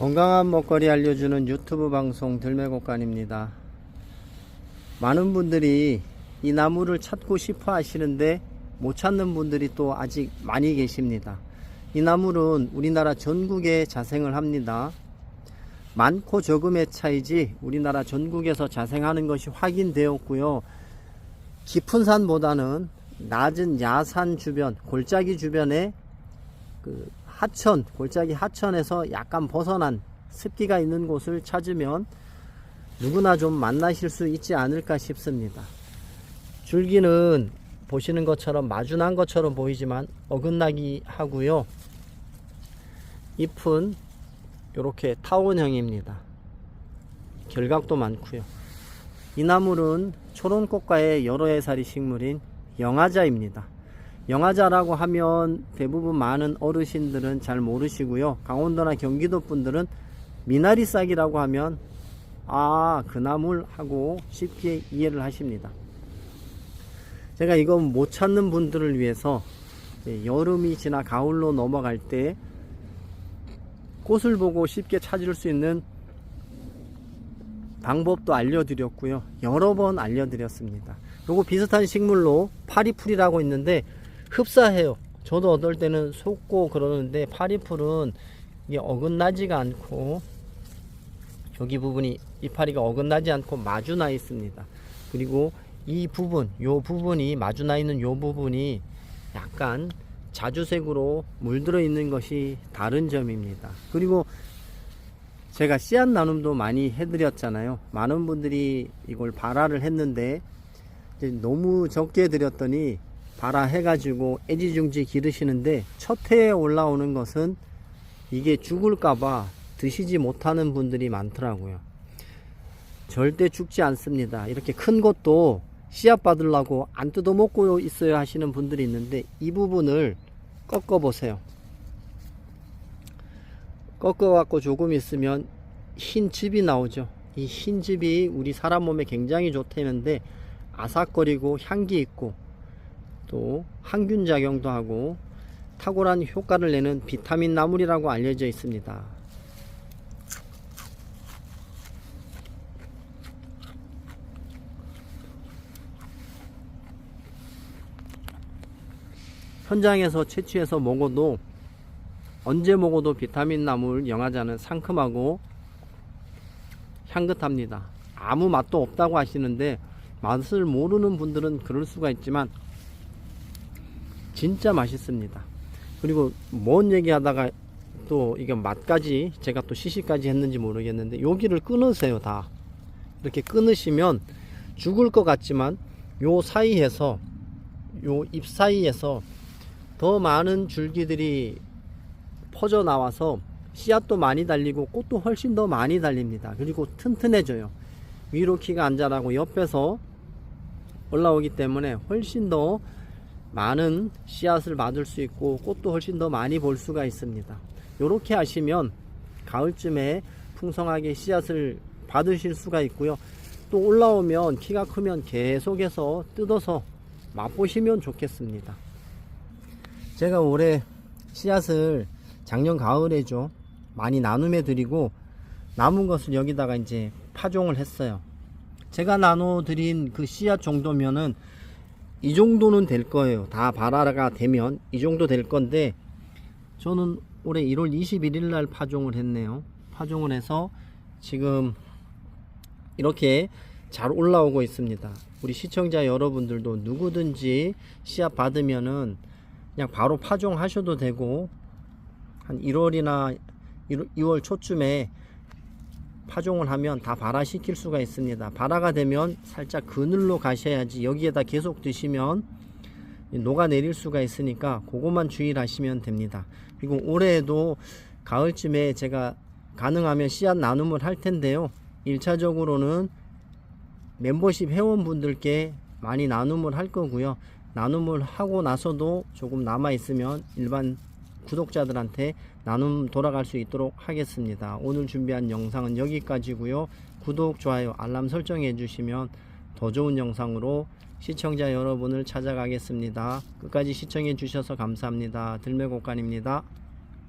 건강한 먹거리 알려주는 유튜브 방송 들매곡간입니다. 많은 분들이 이 나무를 찾고 싶어 하시는데 못 찾는 분들이 또 아직 많이 계십니다. 이 나물은 우리나라 전국에 자생을 합니다. 많고 적음의 차이지 우리나라 전국에서 자생하는 것이 확인되었고요. 깊은 산보다는 낮은 야산 주변, 골짜기 주변에 그 하천, 골짜기 하천에서 약간 벗어난 습기가 있는 곳을 찾으면 누구나 좀 만나실 수 있지 않을까 싶습니다. 줄기는 보시는 것처럼 마주난 것처럼 보이지만 어긋나기 하고요. 잎은 이렇게 타원형입니다. 결각도 많고요. 이 나물은 초론꽃과의 여러 해살이 식물인 영화자입니다. 영화자라고 하면 대부분 많은 어르신들은 잘 모르시고요. 강원도나 경기도 분들은 미나리 싹이라고 하면 아, 그 나물 하고 쉽게 이해를 하십니다. 제가 이거 못 찾는 분들을 위해서 예, 여름이 지나 가을로 넘어갈 때 꽃을 보고 쉽게 찾을 수 있는 방법도 알려드렸고요. 여러 번 알려드렸습니다. 요거 비슷한 식물로 파리풀이라고 있는데 흡사해요. 저도 어떨 때는 속고 그러는데 파리풀은 이게 어긋나지가 않고 여기 부분이 이파리가 어긋나지 않고 마주 나 있습니다. 그리고 이 부분, 요 부분이 마주 나 있는 요 부분이 약간 자주색으로 물들어 있는 것이 다른 점입니다. 그리고 제가 씨앗 나눔도 많이 해드렸잖아요. 많은 분들이 이걸 발화를 했는데 너무 적게 드렸더니 발화해가지고 애지중지 기르시는데 첫 해에 올라오는 것은 이게 죽을까봐 드시지 못하는 분들이 많더라고요. 절대 죽지 않습니다. 이렇게 큰 것도 씨앗 받으려고 안 뜯어먹고 있어야 하시는 분들이 있는데 이 부분을 꺾어 보세요. 꺾어 갖고 조금 있으면 흰 즙이 나오죠. 이 흰 즙이 우리 사람 몸에 굉장히 좋다는데 아삭거리고 향기 있고 또 항균 작용도 하고 탁월한 효과를 내는 비타민 나물이라고 알려져 있습니다. 현장에서 채취해서 먹어도 언제 먹어도 비타민 나물 영화자는 상큼하고 향긋합니다. 아무 맛도 없다고 하시는데 맛을 모르는 분들은 그럴 수가 있지만 진짜 맛있습니다. 그리고 뭔 얘기하다가 또 이게 맛까지 제가 또 시시까지 했는지 모르겠는데 여기를 끊으세요 다 이렇게 끊으시면 죽을 것 같지만 요 사이에서 요 잎 사이에서 더 많은 줄기들이 퍼져 나와서 씨앗도 많이 달리고 꽃도 훨씬 더 많이 달립니다. 그리고 튼튼해져요. 위로 키가 안 자라고 옆에서 올라오기 때문에 훨씬 더 많은 씨앗을 받을 수 있고 꽃도 훨씬 더 많이 볼 수가 있습니다. 이렇게 하시면 가을쯤에 풍성하게 씨앗을 받으실 수가 있고요. 또 올라오면 키가 크면 계속해서 뜯어서 맛보시면 좋겠습니다. 제가 올해 씨앗을 작년 가을에죠. 많이 나눔해 드리고 남은 것을 여기다가 이제 파종을 했어요. 제가 나눠 드린 그 씨앗 정도면은 이 정도는 될 거예요. 다 발화가 되면 이 정도 될 건데 저는 올해 1월 21일 날 파종을 했네요. 파종을 해서 지금 이렇게 잘 올라오고 있습니다. 우리 시청자 여러분들도 누구든지 씨앗 받으면은 그냥 바로 파종하셔도 되고 한 1월이나 2월 초쯤에 파종을 하면 다 발화시킬 수가 있습니다. 발화가 되면 살짝 그늘로 가셔야지 여기에다 계속 드시면 녹아내릴 수가 있으니까 그것만 주의를 하시면 됩니다. 그리고 올해에도 가을쯤에 제가 가능하면 씨앗 나눔을 할 텐데요. 1차적으로는 멤버십 회원분들께 많이 나눔을 할 거고요. 나눔을 하고 나서도 조금 남아 있으면 일반 구독자들한테 나눔 돌아갈 수 있도록 하겠습니다. 오늘 준비한 영상은 여기까지고요. 구독, 좋아요, 알람 설정해 주시면 더 좋은 영상으로 시청자 여러분을 찾아가겠습니다. 끝까지 시청해 주셔서 감사합니다. 들매곡간입니다.